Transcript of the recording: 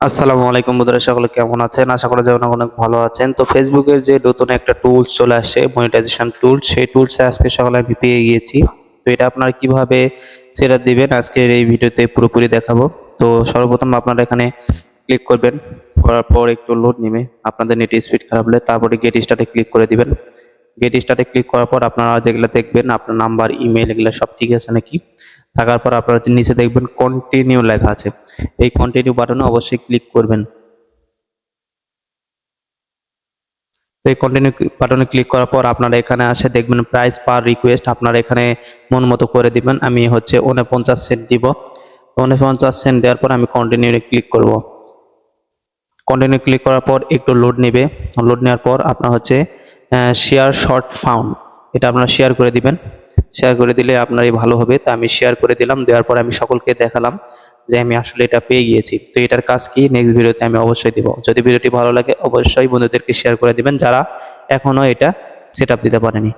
আসসালামু আলাইকুম বন্ধুরা, সকলে কেমন আছেন? আশা করা যায় অনেক অনেক ভালো আছেন। তো ফেসবুকের যে নতুন একটা টুলস চলে আসে মনিটাইজেশন টুলস সেই টুলসে আজকে সকালে আমি পেয়ে গিয়েছি। তো এটা আপনারা কীভাবে সেটা দিবেন, আজকের এই ভিডিওতে পুরোপুরি দেখাবো। তো সর্বপ্রথম আপনারা এখানে ক্লিক করবেন, করার পর একটু লোড নেবে আপনাদের নেট স্পিড খারাপ হলে তারপরে গেট স্টার্টে ক্লিক করে দিবেন। গেট স্টার্টে ক্লিক করার পর আপনারা যেগুলো দেখবেন, আপনার নাম্বার ইমেল এগুলো সব ঠিক আছে নাকি? থাকার পর আপনারা নিচে দেখবেন কন্টিনিউ লেখা আছে। এই কন্টিনিউ বাটনে অবশ্যই ক্লিক করবেন। এই কন্টিনিউ বাটনে ক্লিক করার পর আপনারা এখানে আসে দেখবেন প্রাইস পার রিকোয়েস্ট আপনারা এখানে মন মতো করে দিবেন। আমি হচ্ছে উনপঞ্চাশ সেন্ট দিব। উনপঞ্চাশ সেন্ট দেওয়ার পর আমি কন্টিনিউ ক্লিক করব। কন্টিনিউ ক্লিক করার পর একটু লোড নেবে। লোড নেওয়ার পর আপনার হচ্ছে শেয়ার শর্ট ফাউন্ড এটা আপনারা শেয়ার করে দিবেন। শেয়ার করে দিলে আপনারই ভালো হবে। তা আমি শেয়ার করে দিলাম, দেওয়ার পর আমি সকলকে দেখালাম যে আমি আসলে এটা পেয়ে গিয়েছি। তো এটার কাজ কি? নেক্সট ভিডিওতে আমি অবশ্যই দিব। যদি ভিডিওটি ভালো লাগে, অবশ্যই বন্ধুদেরকে শেয়ার করে দিবেন যারা এখনও এটা সেট দিতে পারেনি।